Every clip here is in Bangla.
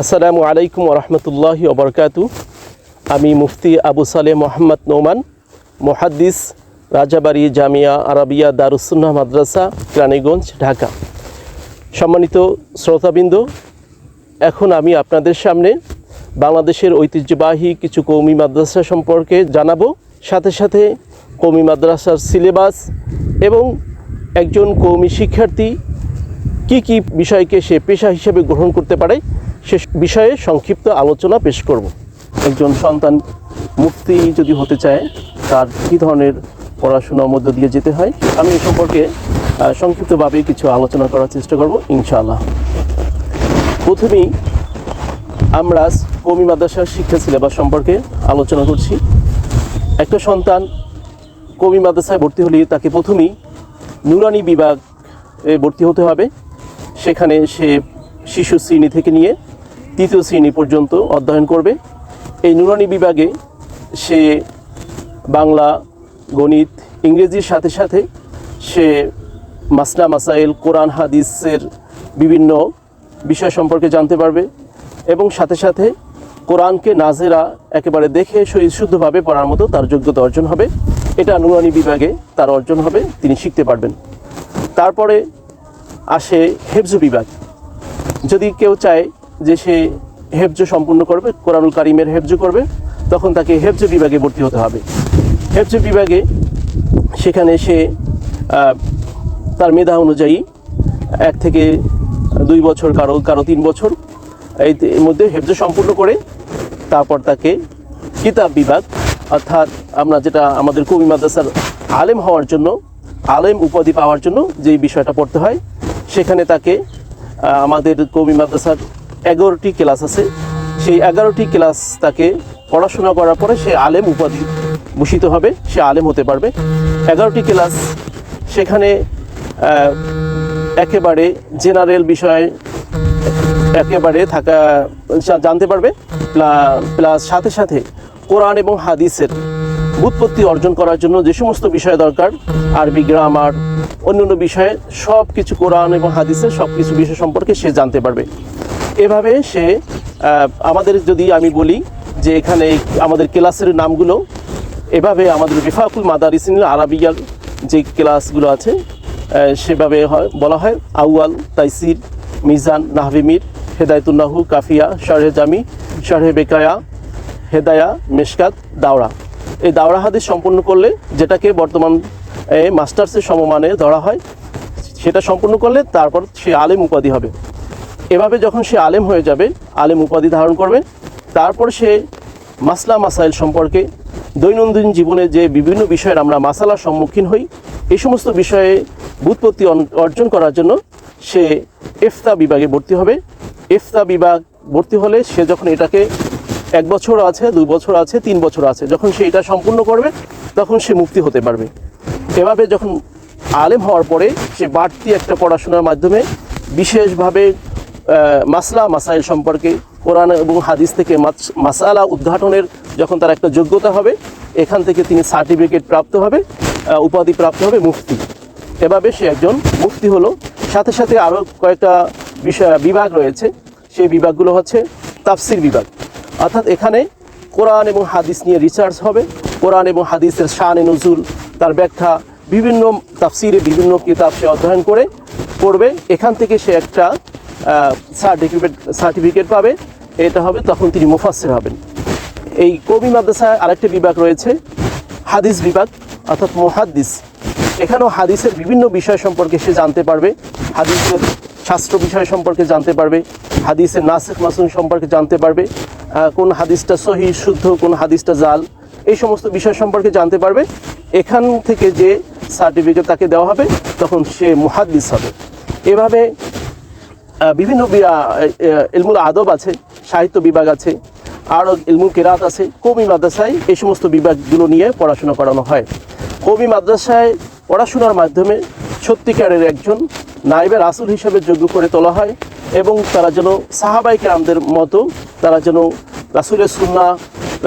আসসালামু আলাইকুম রহমতুল্লাহ ওবরকাতু আমি মুফতি আবু সালে মোহাম্মদ নোমান, মোহাদ্দিস রাজাবাড়ি জামিয়া আরাবিয়া দারুসুন্নাহ মাদ্রাসা, রানীগঞ্জ, ঢাকা। সম্মানিত শ্রোতাবৃন্দ, এখন আমি আপনাদের সামনে বাংলাদেশের ঐতিহ্যবাহী কিছু কৌমি মাদ্রাসা সম্পর্কে জানাব। সাথে সাথে কৌমি মাদ্রাসার সিলেবাস এবং একজন কৌমি শিক্ষার্থী কি কি বিষয়কে সে পেশা হিসেবে গ্রহণ করতে পারে সে বিষয়ে সংক্ষিপ্ত আলোচনা পেশ করব। একজন সন্তান মুক্তি যদি হতে চায়, তার কী ধরনের পড়াশোনার মধ্য দিয়ে যেতে হয়? আমি এ সম্পর্কে সংক্ষিপ্তভাবে কিছু আলোচনা করার চেষ্টা করব, ইনশাআল্লাহ। প্রথমেই আমরা কমি মাদ্রাসার শিক্ষা সিলেবাস সম্পর্কে আলোচনা করছি। একটা সন্তান কমি মাদ্রাসায় ভর্তি হলে তাকে প্রথমেই নুরানি বিভাগ ভর্তি হতে হবে। সেখানে সে শিশু শ্রেণি থেকে নিয়ে তৃতীয় শ্রেণি পর্যন্ত অধ্যয়ন করবে। এই নুরানি বিভাগে সে বাংলা, গণিত, ইংরেজির সাথে সাথে সে মাসনা মাসাইল, কোরআন হাদিসের বিভিন্ন বিষয় সম্পর্কে জানতে পারবে এবং সাথে সাথে কোরআনকে নাজেরা একেবারে দেখে শুদ্ধভাবে পড়ার মতো তার যোগ্যতা অর্জন হবে। এটা নুরানি বিভাগে তার অর্জন হবে, তিনি শিখতে পারবেন। তারপরে আসে হেফজ বিভাগ। যদি কেউ চায় যে সে হেফজ সম্পূর্ণ করবে, কোরআনুল কারিমের হেফজ করবে, তখন তাকে হেফজ বিভাগে ভর্তি হতে হবে। হেফজ বিভাগে সেখানে সে তার মেধা অনুযায়ী এক থেকে দুই বছর, কারও কারও তিন বছর, এই এর মধ্যে হেফজ সম্পূর্ণ করে তারপর তাকে কিতাব বিভাগ, অর্থাৎ আমরা যেটা আমাদের কবি মাদ্রাসার আলেম হওয়ার জন্য, আলেম উপাধি পাওয়ার জন্য যেই বিষয়টা পড়তে হয়, সেখানে তাকে আমাদের কবি মাদ্রাসার এগারোটি ক্লাস আছে। সেই এগারোটি ক্লাস তাকে পড়াশোনা করার পরে সে আলেম উপাধি ভূষিত হবে, সে আলেম হতে পারবে। এগারোটি ক্লাস সেখানে একেবারে জেনারেল বিষয়, একেবারে থাকা জানতে পারবে। প্লা- প্লাস সাথে সাথে কোরআন এবং হাদিসের বুৎপত্তি অর্জন করার জন্য যে সমস্ত বিষয় দরকার, আরবি গ্রামার, অন্যান্য বিষয়ে সব কিছু কোরআন এবং হাদিসের সব কিছু বিষয় সম্পর্কে সে জানতে পারবে। এভাবে সে আমাদের যদি আমি বলি যে এখানে আমাদের ক্লাসের নামগুলো, এভাবে আমাদের বিফাকুল মাদারিসিন আরাবিয়ার যে ক্লাসগুলো আছে সেভাবে হয়, বলা হয় আউয়াল, তাইসির, মিজান নাহভিমির হেদায়তুল্লাহু কাফিয়া, শারহে জামি, শারহে বেকায়া, হেদায়া, মেশকাত, দাওরা। এই দাওরা হাদিস সম্পূর্ণ করলে যেটাকে বর্তমান মাস্টার্সের সমমানে ধরা হয়, সেটা সম্পূর্ণ করলে তারপর সে আলেম উপাধি হবে। এভাবে যখন সে আলেম হয়ে যাবে, আলেম উপাধি ধারণ করবে, তারপর সে মাসলা মাসাইল সম্পর্কে দৈনন্দিন জীবনে যে বিভিন্ন বিষয়ের আমরা মাসালার সম্মুখীন হই, এই সমস্ত বিষয়ে বুৎপত্তি অর্জন করার জন্য সে এফতা বিভাগে ভর্তি হবে। এফতা বিভাগ ভর্তি হলে সে যখন এটাকে এক বছর আছে, দুই বছর আছে, তিন বছর আছে, যখন সে এটা সম্পূর্ণ করবে, তখন সে মুক্তি হতে পারবে। এভাবে যখন আলেম হওয়ার পরে সে বাড়তি একটা পড়াশোনার মাধ্যমে বিশেষভাবে মাসলা, মাসাইল সম্পর্কে কোরআন এবং হাদিস থেকে মাস- মাসালা উদ্ঘাটনের যখন তার একটা যোগ্যতা হবে, এখান থেকে তিনি সার্টিফিকেট প্রাপ্ত হবে উপাধি প্রাপ্ত হবে মুফতি। এভাবে সে একজন মুফতি হলো। সাথে সাথে আরও কয়েকটা বিষয়, বিভাগ রয়েছে। সেই বিভাগগুলো হচ্ছে তাফসির বিভাগ। অর্থাৎ এখানে কোরআন এবং হাদিস নিয়ে রিসার্চ হবে। কোরআন এবং হাদিসের শান এ নজুল, তার ব্যাখ্যা, বিভিন্ন তাফসিরে বিভিন্ন কিতাব সে অধ্যয়ন করে পড়বে। এখান থেকে সে একটা সার্টিফিকেট সার্টিফিকেট পাবে। এটা হবে তখন তিনি মুফাসসির হবেন। এই কবি মাদ্রাসায় আরেকটি বিভাগ রয়েছে, হাদিস বিভাগ, অর্থাৎ মুহাদ্দিস। এখানেও হাদিসের বিভিন্ন বিষয় সম্পর্কে সে জানতে পারবে, হাদিসের শাস্ত্র বিষয় সম্পর্কে জানতে পারবে, হাদিসের নাসিক মাসুন সম্পর্কে জানতে পারবে কোন হাদিসটা সহি, শুদ্ধ, কোন হাদিসটা জাল, এই সমস্ত বিষয় সম্পর্কে জানতে পারবে। এখান থেকে যে সার্টিফিকেট তাকে দেওয়া হবে, তখন সে মুহাদ্দিস হবে। এভাবে বিভিন্ন ইলমুল আদব আছে, সাহিত্য বিভাগ আছে আরও ইলমুল কেরাত আছে কবি মাদ্রাসায় এই সমস্ত বিভাগগুলো নিয়ে পড়াশোনা করানো হয়। কবি মাদ্রাসায় পড়াশোনার মাধ্যমে সত্যিকারের একজন নাইবের আসল হিসেবে যোগ্য করে তোলা হয় এবং তারা যেন সাহাবাই কেরামদের মতো তারা যেন রাসুলের সুন্না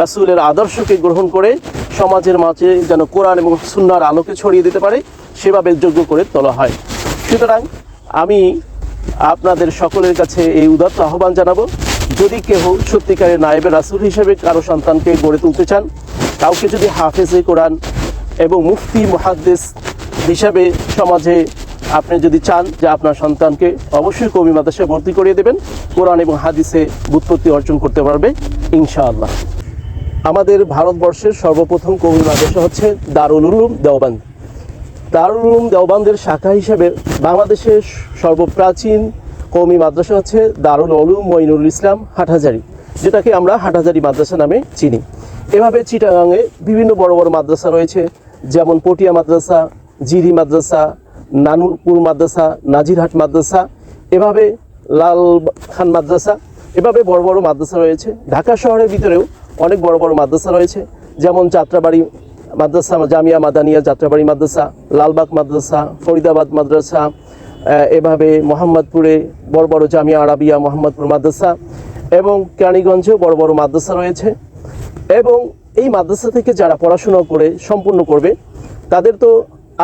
রাসুলের আদর্শকে গ্রহণ করে সমাজের মাঝে যেন কোরআন এবং সুন্নার আলোকে ছড়িয়ে দিতে পারে, সেভাবে যোগ্য করে তোলা হয়। সুতরাং আমি আপনাদের সকলের কাছে এই উদাত্ত আহ্বান জানাব। যদি কেহ সত্যিকারের নায়েবের রাসুল হিসেবে কারও সন্তানকে গড়ে তুলতে চান, কাউকে যদি হাফেজে কোরআন এবং মুফতি, মুহাদ্দিস হিসাবে সমাজে আপনি যদি চান যে আপনার সন্তানকে অবশ্যই কবি মাদ্রাসায় ভর্তি করিয়ে দেবেন, কোরআন এবং হাদিসে বুৎপত্তি অর্জন করতে পারবে, ইনশাআল্লাহ। আমাদের ভারতবর্ষের সর্বপ্রথম কবি মাদ্রাসা হচ্ছে দারুল উলুম দেওবান্দ। দারুল উলুম দেওবান্দের শাখা হিসেবে বাংলাদেশের সর্বপ্রাচীন কৌমি মাদ্রাসা হচ্ছে দারুল উলুম মঈনুল ইসলাম হাটহাজারি, যেটাকে আমরা হাটহাজারি মাদ্রাসা নামে চিনি। এভাবে চিটাগাংয়ে বিভিন্ন বড় বড় মাদ্রাসা রয়েছে, যেমন পটিয়া মাদ্রাসা, জিরি মাদ্রাসা, নানুরপুর মাদ্রাসা, নাজিরহাট মাদ্রাসা, এভাবে লাল খান মাদ্রাসা, এভাবে বড় বড় মাদ্রাসা রয়েছে। ঢাকা শহরের ভিতরেও অনেক বড় বড় মাদ্রাসা রয়েছে, যেমন যাত্রাবাড়ি মাদ্রাসা, জামিয়া মাদানিয়া, যাত্রাবাড়ি মাদ্রাসা, লালবাগ মাদ্রাসা, ফরিদাবাদ মাদ্রাসা এভাবে মোহাম্মদপুরে বড় বড় জামিয়া আরাবিয়া মোহাম্মদপুর মাদ্রাসা এবং কেরানীগঞ্জেও বড় বড় মাদ্রাসা রয়েছে। এবং এই মাদ্রাসা থেকে যারা পড়াশোনা করে সম্পূর্ণ করবে, তাদের তো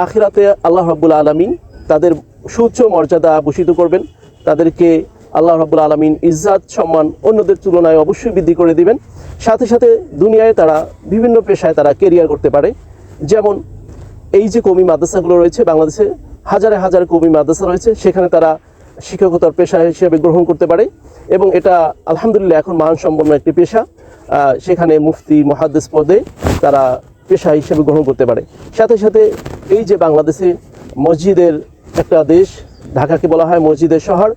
আখিরাতে আল্লাহ রাব্বুল আলমিন তাদের সুউচ্চ মর্যাদা ভূষিত করবেন। তাদেরকে আল্লাহ রাব্বুল আলমিন ইজ্জাত, সম্মান অন্যদের তুলনায় অবশ্যই বৃদ্ধি করে দিবেন। সাথে সাথে দুনিয়ায় তারা বিভিন্ন পেশায় তারা কেরিয়ার করতে পারে। যেমন এই যে কমি মাদ্রাসাগুলো রয়েছে, বাংলাদেশে হাজারে হাজার কমি মাদ্রাসা রয়েছে, সেখানে তারা শিক্ষকতার পেশা হিসেবে গ্রহণ করতে পারে এবং এটা আলহামদুলিল্লাহ এখন মানসম্পন্ন একটি পেশা। সেখানে মুফতি মহাদ্দেশ পদে তারা পেশা হিসেবে গ্রহণ করতে পারে। সাথে সাথে এই যে বাংলাদেশে মসজিদের একটা দেশ ঢাকাকে বলা হয় মসজিদের শহর।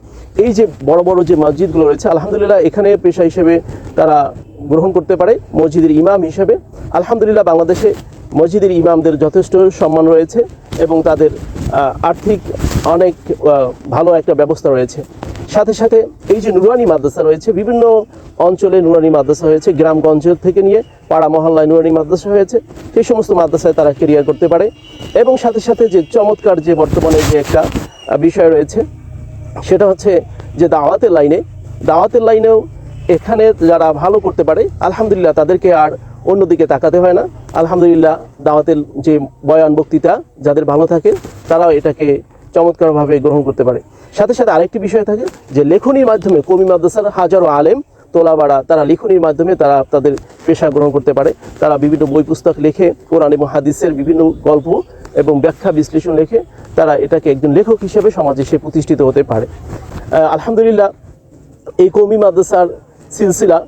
এই যে বড় বড় যে মসজিদগুলো রয়েছে, আলহামদুলিল্লাহ এখানে পেশা হিসেবে তারা গ্রহণ করতে পারে মসজিদের ইমাম হিসেবে। আলহামদুলিল্লাহ বাংলাদেশে মসজিদের ইমামদের যথেষ্ট সম্মান রয়েছে এবং তাদের আর্থিক অনেক ভালো একটা ব্যবস্থা রয়েছে। সাথে সাথে এই যে নুরানি মাদ্রাসা রয়েছে, বিভিন্ন অঞ্চলে নুরানি মাদ্রাসা হয়েছে, গ্রামগঞ্জ থেকে নিয়ে পাড়া মহল্লায় নুরানি মাদ্রাসা হয়েছে। সেই সমস্ত মাদ্রাসায় তারা কেরিয়ার করতে পারে এবং সাথে সাথে যে চমৎকার যে বর্তমানে যে একটা বিষয় রয়েছে, সেটা হচ্ছে যে দাওয়াতের লাইনে, দাওয়াতের লাইনেও এখানে যারা ভালো করতে পারে, আলহামদুলিল্লাহ তাদেরকে আর অন্যদিকে তাকাতে হয় না। আলহামদুলিল্লাহ দাওয়াতের যে বয়ান বক্তৃতা, যাদের ভালো থাকে, তারাও এটাকে চমৎকারভাবে গ্রহণ করতে পারে। সাথে সাথে আরেকটি বিষয় থাকে যে লেখনির মাধ্যমে কবি, মাদ্রাসার হাজারো আলেম, তোলাবাড়া, তারা লেখনির মাধ্যমে তারা তাদের পেশা গ্রহণ করতে পারে। তারা বিভিন্ন বই, পুস্তক লেখে, কোরআন এবং হাদিসের বিভিন্ন গল্প এবং ব্যাখ্যা বিশ্লেষণ লেখে। তারা এটাকে একজন লেখক হিসেবে সমাজে সে প্রতিষ্ঠিত হতে পারে। আলহামদুলিল্লাহ, এই কৌমি মাদ্রাসার সিলসিলা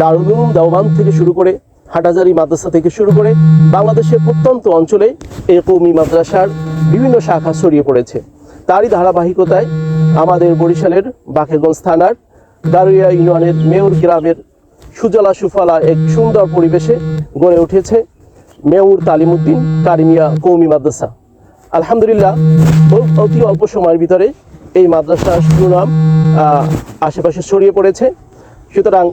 দারুল দেওবান থেকে শুরু করে হাটাজারি মাদ্রাসা থেকে শুরু করে বাংলাদেশের প্রত্যন্ত অঞ্চলে এই কৌমি মাদ্রাসার বিভিন্ন শাখা ছড়িয়ে পড়েছে। তারই ধারাবাহিকতায় আমাদের বরিশালের বাকেগঞ্জ থানার দারুইয়া ইউনিয়নের মেয়র গ্রামের সুজলা সুফলা এক সুন্দর পরিবেশে গড়ে উঠেছে মেয়র তালিমুদ্দিন কারিমিয়া কৌমি মাদ্রাসা। আলহামদুলিল্লাহ অতি অল্প সময়ের ভিতরে এই মাদ্রাসার সুনাম আশেপাশে ছড়িয়ে পড়েছে। সুতরাং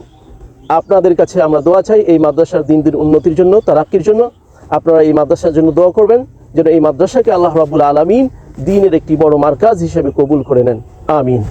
আপনাদের কাছে আমরা দোয়া চাই এই মাদ্রাসার দিন দিন উন্নতির জন্য তারাক্কির জন্য। আপনারা এই মাদ্রাসার জন্য দোয়া করবেন, যেন এই মাদ্রাসাকে আল্লাহ রাবুল আলমিন দিনের একটি বড় মার্কাজ হিসেবে কবুল করে নেন। আমিন।